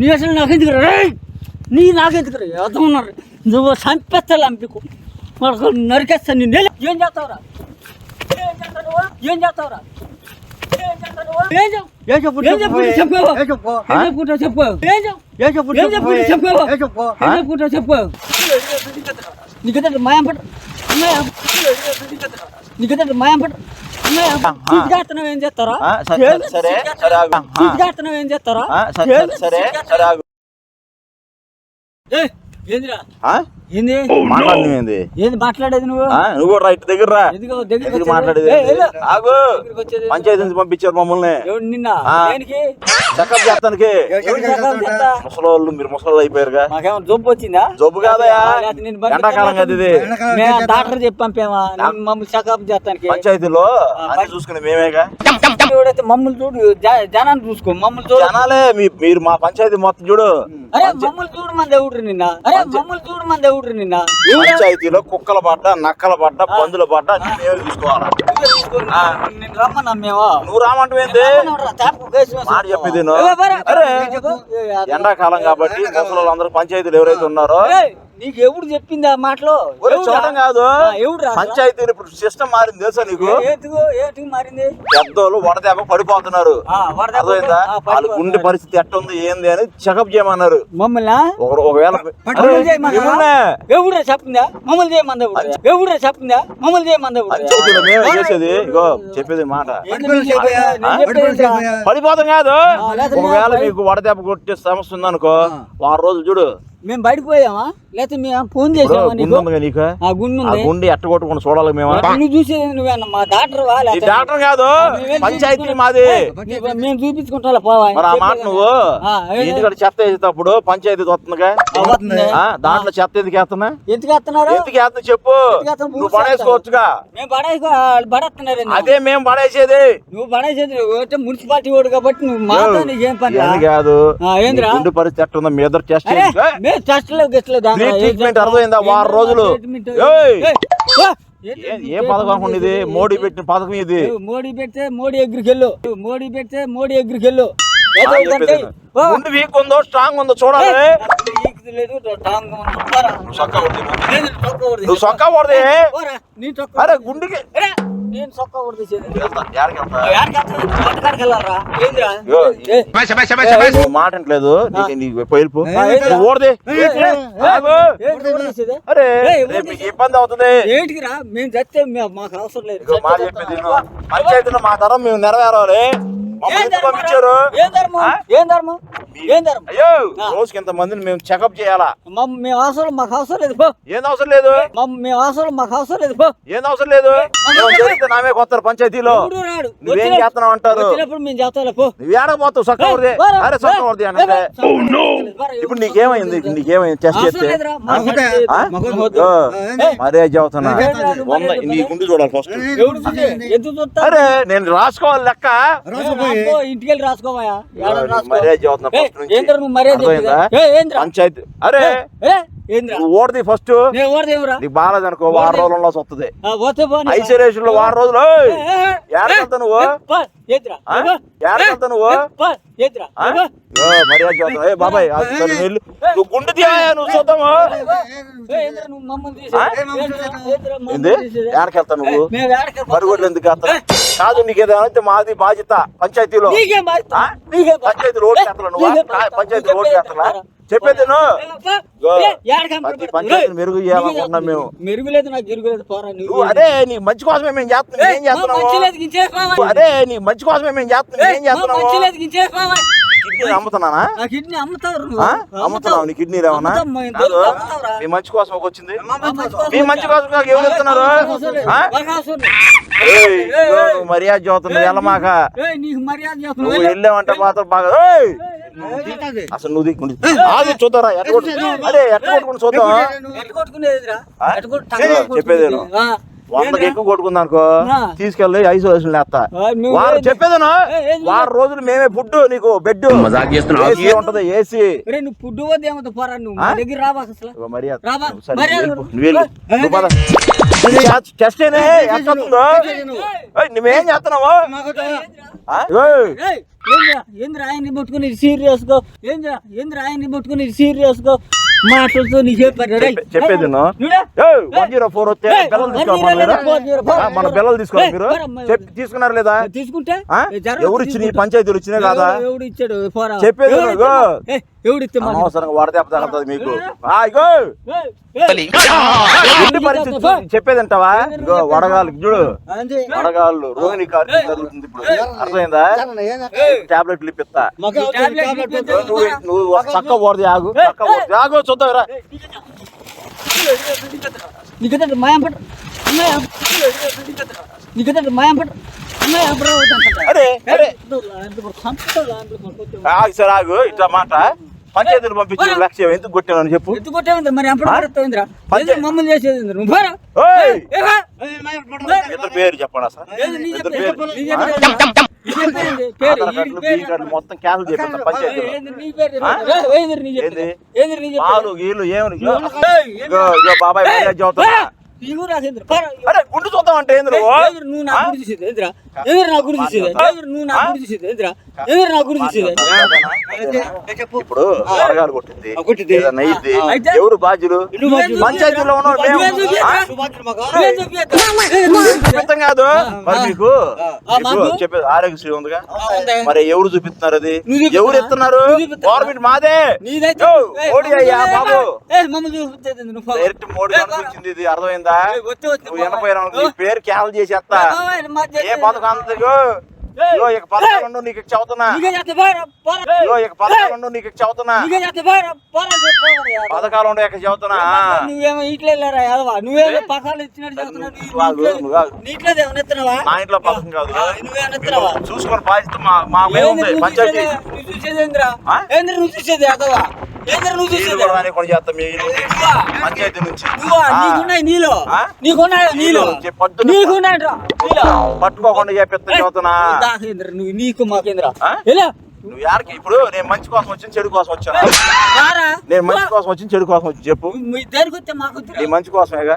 నీ అసలు నాకెందుకు రే! నీ నాకెందుకు రే ఉన్నారు? నువ్వు చంపేస్తాను అంపికు మనకు నరికేస్తాను నిన్ను. ఏం చేస్తావురా? ఏం చేస్తావురా? మాయం పట్టు. మాయం పట్టు. తీసుకెళ్తున్నావు ఏం చేస్తారా? సరే, సరే. తీసుకెళ్తున్నావు ఏం చేస్తారా? సరే, సరే, సరే ఏందిరా? ఏంది? మాట్లాడినవేంది? ఏంది? మాట్లాడేది నువ్వు? ఆ నువ్వు కూడా రా, ఇటు దగ్గర రా? మాట్లాడేది. ఆగు. పంచాయతీ నుంచి పంపించారు మమ్మల్ని. ఎవడు నిన్న? చెకప్ చేస్తానికి? ముసలోళ్ళు మీరు ముసలోళ్ళు అయిపోయారుగా. మాకేమో జబ్బు వచ్చిందా? జబ్బు కాదయా? ఎండాకాలం కదా ఇది. డాక్టర్ చెప్పి పంపామా మమ్మల్ని చెకప్ చేస్తానికి. పంచాయతీలో చూసుకుని మేమేగా. ఎవడైతే మమ్మల్ని చూడు జ- జనాన్ని చూసుకో మమ్మల్ని చూడు. జనాలే మీ- మీరు మా పంచాయతీ మొత్తం చూడు. అరే మమ్మల్ని చూడు మన దేవుడు నిన్న. అరే మమ్మల్ని చూడు మన దేవుడు నిన్న పంచాయతీలో కుక్కల పడ్డ నక్కల పడ్డ పందుల పడ్డ. నేను రమ్మన్నా మేము నువ్వు రామంటే చెప్పేది ఎండాకాలం కాబట్టి అందరూ పంచాయతీలు ఎవరైతే ఉన్నారో నీకు ఎవడు చెప్పింది ఆ మాటలో? చూడటం కాదు. ఆ, ఎవడురా? పంచాయతీలు ఇప్పుడు సిస్టమ్ మారింది తెలుసా నీకు? ఏటికి మారింది? పెద్దోళ్ళు వడదెబ్బ పడిపోతున్నారు. ఆ, వడదెబ్బ అర్థమైందా? ఆ, వాళ్ళ. గుండె పరిస్థితి ఎట్టుంది ఏంది అని చెకప్ చేయమన్నారు. మమ్మల్ని? ఒక- ఒకవేళ చెప్పిందా? మమ్మల్ని చేయమంది ఎవడురా? చెప్పిందా? మమ్మల్ని చేయమంది మేమే చేసేది? ఇగో చెప్పేది మాట. ఎవడు పడిపోతాం కాదు. ఒకవేళ మీకు వడదెబ్బ కొట్టే సమస్య ఉందనుకో వారం రోజులు చూడు. మేము బయటపోయామా లేకపోతే మేము ఫోన్ చేసామా గుండె నీకు? ఆ గుండు ఆ గుండె ఎట్ట కొట్టుకుని చూడాలి మేము? నువ్వు చూసేది నువ్వేనా? మా డాక్టర్ డాక్టర్ కాదు పంచాయతీ మాది. మేము చూపించుకుంటా పోవా. మరి ఆ మాట నువ్వు? ఏ- ఇంటికాడ చెత్త వేసేటప్పుడు పంచాయతీ వస్తుందిగా దాంట్లో చెత్త ఎందుకు వేస్తున్నా? ఎందుకు వేస్తున్నారు? ఎందుకు వేస్తున్నా చెప్పు? నువ్వు పడేసుకోవచ్చుగా. మేము పడేసుకో పడేస్తున్నారు అదే మేము పడేసేది. నువ్వు పడేసేది నువ్వు మున్సిపాలిటీ వాడు కాబట్టి నువ్వు మాతో నీకేం పని కాదు. ఏందిరా? గుండె పరిస్థితి ఎట్ట ఉందో మీ ఇద్దరు టెస్ట్ ట్రీట్మెంట్ అర్థమైందా? వారం రోజులు. ఏ పథకం ఇది? మోడీ పెట్టిన పథకం ఇది? మోడీ పెడితే మోడీ ఎగ్రికి వెళ్ళు. మోడీ పెడితే మోడీ ఎగ్రికి వెళ్ళు. ఆ, ఏదో చెప్పేది ఒకటి విను. ఓ, గుండె వీక్ ఉందో స్ట్రాంగ్ ఉందో చూడాలి. నువ్వు సొక్కా చొక్కా అరే. గుండెకి నేను ఏ, నువ్వు మాట ఓడదే? అరే ఇబ్బంది అవుతుంది ఏంటికిరా మేము చస్తే మే- మాకు అవసరం లేదు మాట చెప్పేది. పంచాయతీలో మా తరం మేము నెరవేరాలి ఏం ధర్మం? పంపించారు ఏం ధర్మం? ఏం ధర్మం? అయ్యో. రోజుకి ఇంత మందిని మేము చెకప్ చేయాలా? మమ్మ మేము అవసరం మాకు అవసరం లేదు పో. ఏం అవసరం లేదు? మమ్మ మేము అవసరం మాకు అవసరం లేదు పో. ఏం అవసరం లేదు? జరిగితే నామే కొత్తారు పంచాయతీలో. రాడు? నువ్వేం చేస్తున్నావు అంటారు? వచ్చినప్పుడు మేము చేస్తాలే పో. నువ్వు ఏడకపోతావు సొక్క కొడితే పోరా, అరే సొక్క కొడితే అంటే పోరా, ఇప్పుడు నీకేమైంది? నీకేమైంది? టెస్ట్ చేస్తే? మరే వంద మర్యాద నీ గుండు చూడాలి ఫస్ట్ అరే నేను రాసుకోవాలి లెక్క. ఇంటికి వెళ్ళి మర్యాద ఏంద్రా నువ్వు పంచాయతీ. అరే ఓడది ఫస్ట్ నీకు బాగాలేదు అనుకో వారం రోజుల్లో వస్తుంది. ఐసోలేషన్లో వారం రోజులు ఏడకెళ్తా నువ్వు. ఏడకెళ్తా నువ్వు? బాబాయ్. నువ్వు గుండు తీయా నువ్వు చూద్దాము ఏంది? ఏడకెళ్తా నువ్వు మరుగుడు ఎందుకు? కాదు నీకు ఏదైనా మాది బాధ్యత పంచాయతీలో? పంచాయతీ రోడ్ చేస్తలా నువ్వు? పంచాయతీ రోడ్? చేస్తలా చెప్పేది నువ్వు ఏ, పో. ఇగో, ఏ, ఏడకి అమ్ముడు ప్రతి పడతావు? పంచాయతీని ఏయ్, మెరుగు చేయాలనుకుంటున్నాం మేము. మెరుగులేదు నాకు పోరా నువ్వు. అదే నీకు మంచి కోసమే మేము చేస్తున్నాం ఏం చేస్తున్నావు అదే నీకు మంచి కోసమే మేము చేస్తున్నాం ఏం చేస్తున్నావు? కిడ్నీ అమ్ముతున్నానా? కిడ్నీ. ఆ? అమ్ముతున్నావు నీ కిడ్నీ అమ్ముతాం, మా మంచి కోసం ఒక వచ్చింది. మా మంచి కోసం ఎవరు ఇస్తున్నారు మర్యాద వెళ్ళమాక చేస్తున్నావు. నువ్వు వెళ్ళావంటే మాత్రం బాగా! అసలు నువ్వు చూద్దారా ఎట్ట అరే ఎట్ట కొట్టుకుని చూద్దాం? చెప్పేది. వందకి ఏందిరా? ఎక్కువ కొట్టుకుంది అనుకో. తీసుకెళ్ళి ఐసోలేషన్ లేస్తా వారు? చెప్పేదను? వారం రోజులు మేమే ఫుడ్ నీకు బెడ్ ఏసీ ఉంటది ఏసీ. రే నువ్వు ఏమవుతా పోరా నువ్వు? దగ్గర అసలు? మర్యాద. నువ్వు. టెస్ట్ చేస్తున్నావు? ఏంద్రా? ఆయన్ని పట్టుకుని సీరియస్గా? ఏందిరా? ఏందిరా ఆయన్ని పట్టుకుని సీరియస్గా? మాటలతో. చెప్పేది విను. ఏయ్, 104 వస్తే ఏయ్, పిల్లలు తీసుకోవాలి 104 మన ఫోర్ జీరో ఫోర్. పిల్లలు తీసుకోవాలి మీరు తీసుకున్నారు లేదా? తీసుకుంటే? ఎవరు ఇచ్చిన. పంచాయతీలు వచ్చినాయి కదా? ఎవడు- ఇచ్చాడు? చెప్పేది ఎవడు నువ్వు. ఇచ్చాడు? ఏయ్, ఎవడు ఇస్తే మాకు? వడదెబ్బ మీకు ఆ, ఇగో పరిస్థితి వడగాలు చూడు. వడగాళ్ళు జరుగుతుంది ఇప్పుడు. అర్థమైందా? టాబ్లెట్లు ఇప్పిస్తా. నువ్వు నువ్వు చక్క పోరది ఆగు చక్క పోరది ఆగు చూద్దాం రా. నీకదంటే మాయం పట్టు. మాయం నీకదంటే మాయం పట్టు. మాయం పట్టు అరే అరే. సంపద ఆగు సార్ ఆగు ఇట్లా మాట. పంచాయతీలు పంపించిన లక్ష్యం. ఎందుకు కొట్టాను చెప్పు. ఎత్తు కొట్టేవింద్ర మరి పంచే- మమ్మల్ని చేసేది? ఇద్దరు పేరు చెప్పండి సార్ మొత్తం క్యాన్సిల్ చేపిస్తా పంచాయతీలో. ఏంది నీ ఇగో రాసేంద్ర. అరే గుండు చూద్దాం అంటే ఏంది నువ్వు నా? గుడి చూసేది ఏందిరా? నా గుడి చూసేది నువ్వు నా గుడి చూసేది ఏందిరా? ఎవరు నా గుడి చూసేది ఇప్పుడు వరగాలు కొట్టింది ఆ, కొట్టింది. ఏదన్నా అయ్యిద్ది. అయితే? ఎవరు బాధ్యులు. పంచాయతీలో ఉన్న అర్థం కాదు. మరి మీకు? చెప్పేది ఆరోగ్యశ్రీ ఉందిగా? ఉంది. మరి ఎవరు చూపిస్తున్నారు అది? ఎవరు ఇస్తున్నారు? గవర్నమెంట్ మాదే. మోడీ అయ్యా బాబు. డైరెక్ట్ మోడీ కనిపించింది ఇది అర్థమైందా? నువ్వు నీ పేరు క్యాన్సిల్ చేసేస్తా. ఏ పథకం అంతగో ఇగో ఇక ఉండవు నీకు చెబుతున్నా. ఇగో ఇక ఉండవు నీకు చెబుతున్నా. యాదవ. పథకాలు ఉండవు ఇక చెబుతున్నా. నువ్వేమో ఇట్లే వెళ్ళారా యాదవ నువ్వేమో పకాలు ఇచ్చినట్టు ఆగు, నీట్లే- ఎత్తున్నావా? నా ఇంట్లో పథకం కాదు. మీరు చూసుకొని బాధ్యత మా మా మీద ఉంది పంచాయతీ. చూసేది? నువ్వు చూసేది ఏందిరా? ఆ? ఏంది నువ్వు చూసేది యాదవ ఏందిరా నువ్వు? పంచాయతీ నుంచి నీకున్నాయి? నీకున్నాయి నీళ్ళు పట్టుకోకుండా చెప్పిస్తా నువ్వు నీకు మాకేంద్ర ఆ? ఎలా నువ్వు యారికి ఇప్పుడు నేను మంచి కోసం వచ్చి చెడు కోసం వచ్చాను రారా నేను మంచి కోసం వచ్చి చెడు కోసం వచ్చి చెప్పు. నీ మంచి కోసమేగా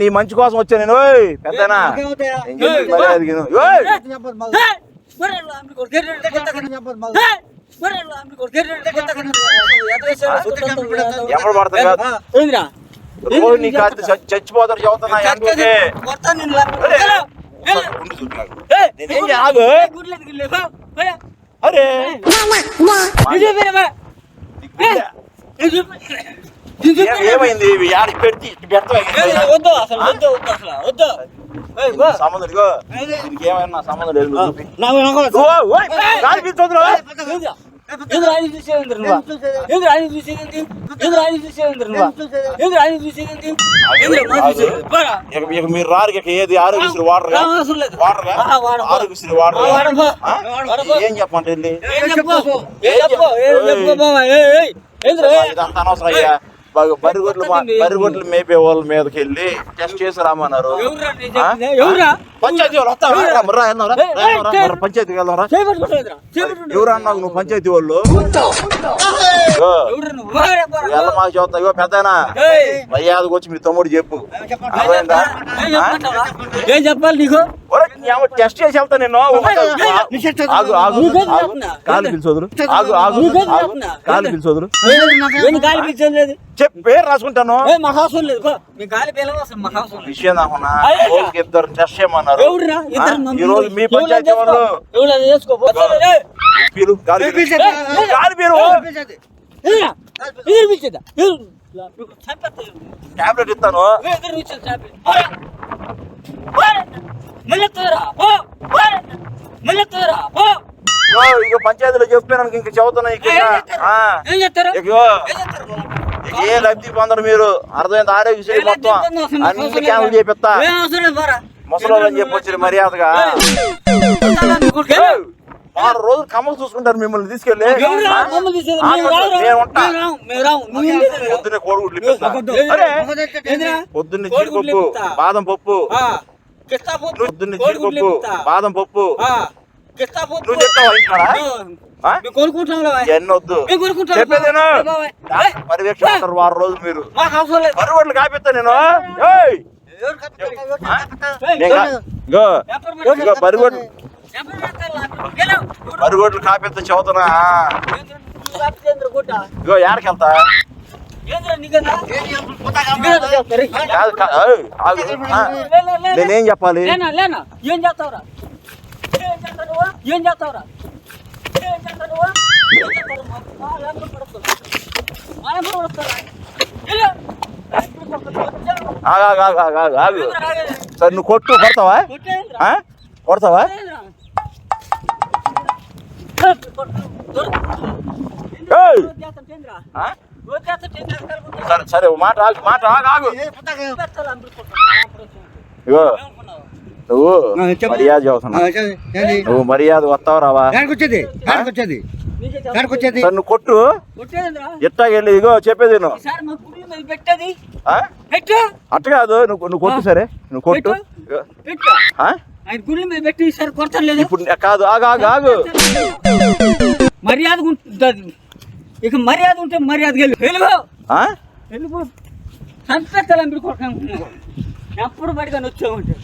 నీ మంచి కోసం వచ్చా నేను పెద్దనా మర్యాద గిను? ఓయ్ రోజు చచ్చిపోతారు అరే. ఏమైంది పెడితే వద్దు అసలు వద్దు వద్దు అసలు వద్దు సంబంధం దీనికి ఏమైనా సంబంధం లేదు నువ్వు చూపి. నాకు నాకు ఓ, ఓయ్, గాలి పీల్చొద్దురా. ఏంద్రా? ఏంద్రా ఆయన చూసేది ఏంద్రా నువ్వా? ఏంద్రా ఆయన చూసేది ఏంది? ఏంద్రా ఆయన చూసేది ఏంద్రా నువ్వా? ఏంద్రా ఆయన చూసేది ఏంది? ఏంద్రా మా చూసేది? పోరా. ఇక ఇక మీరు రారు ఇక ఏది ఆరోగ్యశ్రీ వాడరు ఆ, అవసరం లేదు. వాడరుగా ఆ, వాడం. ఆరోగ్యశ్రీ వాడరు ఆ, వాడం పో. ఆ? వాడం పో. ఏం చెప్పండి వెళ్ళి ఏం చెప్పు? ఏం చెప్పు? ఏం చెప్పు బావా? ఏయ్, ఏయ్. ఏంద్రా? బరిగొడ్లు కొత్తది. బరిగొడ్లు మేపే వాళ్ళ మీదకి వెళ్ళి టెస్ట్ చేసి రామన్నారు? పంచాయతీ వాళ్ళు వస్తారా? ఎవరురా? రా, రా, వెళ్దాం రా, ఏయ్, రా, ఏయ్, రా, ఏయ్. రా, పంచాయతీకి వెళ్దాం రా చేపట్టుకుంటావురా? చేపట్టుకుంటావు. ఎవరు అన్నావు నువ్వు పంచాయతీ వాళ్ళు పోరా, పోరా. వెళ్ళ మాకు చెబుతా ఇగో. మర్యాదకు వచ్చి మీ తమ్ముడు చెప్పు. ఏం? చెప్పాలా? నీకు? టెస్ట్ చేసి వెళ్తా నేను ఆగు? కాలు పిలిచోదురు ఆగు ఆగు? కాలు పిలిచోదురు చెప్పు. పేరు రాసుకుంటాను. లేదు. మీ విషయం నాకున్నా ఇద్దరు టెస్ట్ చేయమన్నారు. ఈ రోజు మీ పంచాయతీ? వాళ్ళు. చేసుకో? పో. ఏయ్, పీలు గాలి టాబ్లెట్ ఇస్తాను. పంచాయతీలో చెప్పాను ఇంక చెబుతున్నా ఏం లబ్ధి పొందరు మీరు? అర్థమైంది? ఆరోగ్యశ్రీ మొత్తం. అన్ని క్యాన్సిల్ చేపిస్తా. ఏం అవసరం లేదు, పోరా. ముసలోళ్ళని చెప్పి వచ్చారు మర్యాదగా వారం రోజులు కమ్మలు చూసుకుంటారు మిమ్మల్ని తీసుకెళ్ళి. పొద్దున్నే కోడిగుడ్లు? పొద్దున్నే జీడిపప్పు. బాదం పప్పు. ఆ, కిస్తా పప్పు. పొద్దున్నే జీడిపప్పు. బాదం పప్పు. ఆ, కిస్తా పప్పు. నువ్వు చెప్తావా పర్యవేక్షణ ఉంటారు వారం రోజులు మీరు. మాకు అవసరం లేదు. పరుగుడ్లు కాపిస్తా నేను. ఏయ్! ఎవరు కప్పిస్తారు? చదువుతున్నా. ఏంద్ర నువ్వు ఇగో ఏడకెళ్తా నేనేం చెప్పాలి ఏం చేస్తావురా ఏం చేస్తావురా ఆగు, ఆగు, ఆగు, ఆగు, ఆగు, సరే నువ్వు కొట్టు కొడతావా? కొడతావా? సరే సరే మాట ఆగు మాట ఆగు. ఇగో? నువ్వు. మర్యాద నువ్వు మర్యాద వస్తావు రావా? నువ్వు కొట్టు. ఎట్టాగెళ్ళి ఇగో చెప్పేది అట్ట కాదు నువ్వు నువ్వు కొట్టు సరే. నువ్వు కొట్టు? ఆయన గుడి మీద పెట్టి ఈసారి కొడతాను లేదు ఇప్పుడు కాదు ఆగు ఆగు ఆగు. మర్యాద ఉంటుంది ఇక మర్యాద ఉంటే మర్యాద? వెలుగు చంపేస్తాను మీరు కొట్టాను ఎప్పుడు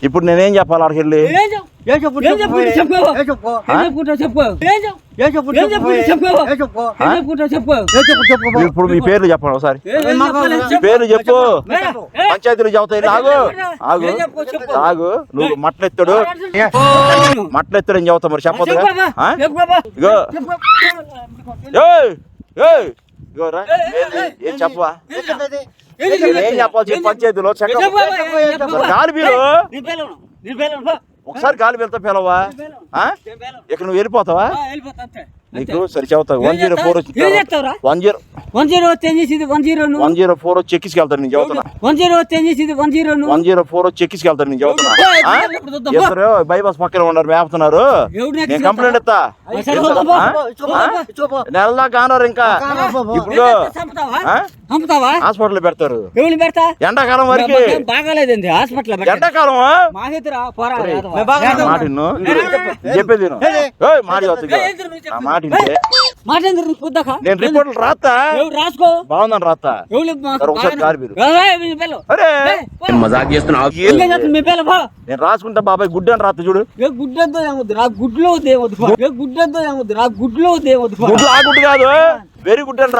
ఇప్పుడు నేనేం చెప్పాలి అక్కడికి వెళ్ళి ఏం చెప్పు ఏ చెప్పు ఏం చెప్పు చెప్పు ఏ చెప్పు ఏం చెప్పుకుంటావు చెప్పు ఏం చెప్పు ఏ చెప్పు ఏం చెప్పు చెప్పు ఏ చెప్పు ఏం చెప్పుకుంటావు చెప్పు ఏ చెప్పు చెప్పు మీరు ఇప్పుడు మీ పేర్లు చెప్పండి ఒకసారి ఏం? మీ. పేర్లు చెప్పు ఏ? పంచాయతీలు చెబుతాయి ఆగు ఆగు ఏం. ఆగు నువ్వు మట్లెత్తుడు. మట్లెత్తుడు అని చెబుతావు మరి చెప్పదు చెప్పు బాబా, చెప్పు బాబా. ఇగో చెప్పు. ఏయ్ ఏయ్ ఇగో రా ఏంది? ఏం చెప్పవా ఏం చెప్పాలి? చెప్పు పంచాయతీలో. గాలి. ఒకసారి గాలి వెళ్తా పిలవా? ఆ? నీ పిల్లలు. ఇక నువ్వు వెళ్ళిపోతావా. నీకు సరి చెబుతావు one zero four? One zero one zero ఏం చేసింది? One zero? One zero four వచ్చి ఎక్కించుకెళ్తాను నేను చెబుతున్నా. వన్ జీరో ఏం చేసింది? One zero? One zero four వచ్చి ఎక్కించుకెళ్తాను నేను బా. ఇద్దరు బైపాస్ పక్కన ఉన్నారు మేపుతున్నారు. నేను? కంప్లైంట్ ఇస్తా? నెలదా కానరు ఇంకా. ఇప్పుడు చంపుతావా? హాస్పిటల్ పెడతారు. ఎవరిని పెడతా? ఎండాకాలం వరకు. బాగాలేదండి హాస్పిటల్ ఎండాకాలం మాహితురా పోరా. మాట. చెప్పేది మాట? మాట? నేను రిపోర్ట్లు రాస్తా రాసుకో? బాగుందని రాస్తా ఒకసారి కారు. మజాక్. నేను రాసుకుంటా బాబాయ్ గుడ్డ అని రాస్తా చూడు. గుడ్డతో ఏమొద్దు? నా గుడ్లో గుడ్డతో ఏమొద్దు? నా గుడ్లో ఏమొద్దు పో. గుడ్డు ఆ గుడ్డు కాదు. వెరీ గుడ్ అని.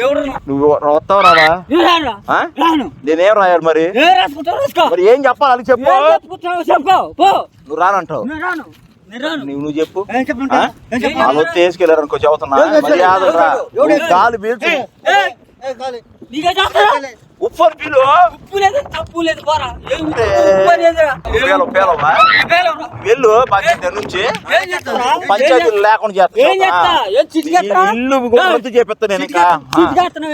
ఎవరు నువ్వు? వస్తావు రావా? నేనేం రాయాలి మరి? ఏ రాసుకుంటావు రాసుకో. మరి ఏం చెప్పాలి? అది చెప్పు. నువ్వు రానంటావు నువ్వు నువ్వు చెప్పు. వాళ్ళు వచ్చి వేసుకెళ్ళారు అనుకో చెబుతున్నా. గాలి పీల్చు ఉప్పు పీలు ఉప్పు లేదు తప్పు లేదు పోరా? వెళ్ళు పంచాయతీ నుంచి? పంచాయతీలు లేకుండా చేస్తా ఇల్లు రద్దు చేపిస్తా నేను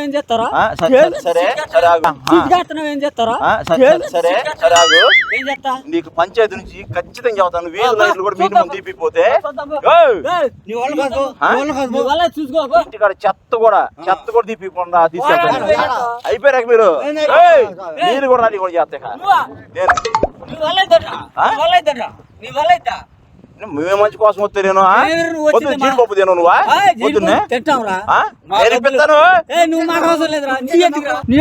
ఏం చేస్తారా సరే, సరే, ఆగు. ఏం చేస్తారా సరే, సరే, ఆగు. ఏం చేస్తా నీకు పంచాయతీ నుంచి ఖచ్చితంగా చెబుతాను. వీధి అబ్బా, లైట్లు కూడా. మినిమం తీపిపోతే. చూసుకో చెత్త కూడా చెత్త కూడా తీపికుండా తీసుకెళ్తాను. వాడు అయిపోయాక మీరు మీరు కూడా రాని కూడా చేస్తా? నేను. నీ? నీ? నీ? మేమే మంచి కోసం వస్తే నేను పొద్దున్న జీడిపప్పు తిను నువ్వా? పొద్దున్నే? నేను ఇప్పిస్తాను నువ్వు మాకు అవసరం లేదురా. నీ? నీ